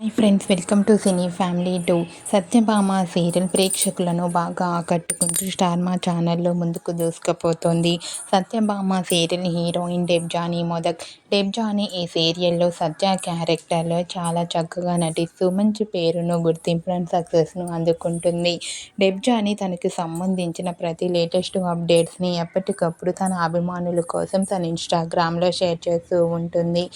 Hi friends welcome to cine family two Satyabhama serial ప్రేక్షకులను బాగా ఆకట్టుకుంటూ స్టార్ మా ఛానల్లో ముందుకు దూసుకుపోతుంది. సత్యభామ సీరియల్ హీరోయిన్ డెబ్జానీ మొదక్ డెబ్జానీ ఈ సీరియల్లో సత్య క్యారెక్టర్లో చాలా చక్కగా నటిస్తూ మంచి పేరును గుర్తింపులను సక్సెస్ను అందుకుంటుంది. డెబ్జానీ తనకు సంబంధించిన ప్రతి లేటెస్ట్ అప్డేట్స్ని ఎప్పటికప్పుడు తన అభిమానుల కోసం తన ఇన్స్టాగ్రామ్లో షేర్ చేస్తూ ఉంటుంది.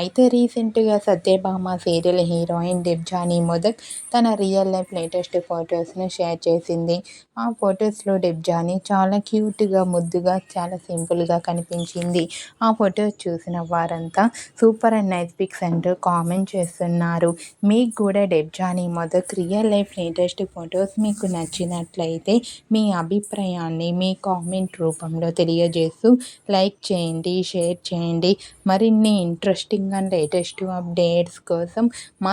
అయితే రీసెంట్గా Satyabhama serial hero heroine Debjani Modak తన రియల్ లైఫ్ లేటెస్ట్ ఫొటోస్ను షేర్ చేసింది. ఆ ఫొటోస్లో డిబ్జానీ చాలా క్యూట్గా ముద్దుగా చాలా సింపుల్గా కనిపించింది. ఆ ఫొటోస్ చూసిన వారంతా సూపర్ అండ్ నైస్ పిక్స్ అంటూ కామెంట్ చేస్తున్నారు. మీకు కూడా Debjani Modak real life latest photos మీకు నచ్చినట్లయితే మీ అభిప్రాయాన్ని మీ కామెంట్ రూపంలో తెలియజేస్తూ లైక్ చేయండి షేర్ చేయండి. మరిన్ని ఇంట్రెస్టింగ్ అండ్ లేటెస్ట్ అప్డేట్స్ కోసం మా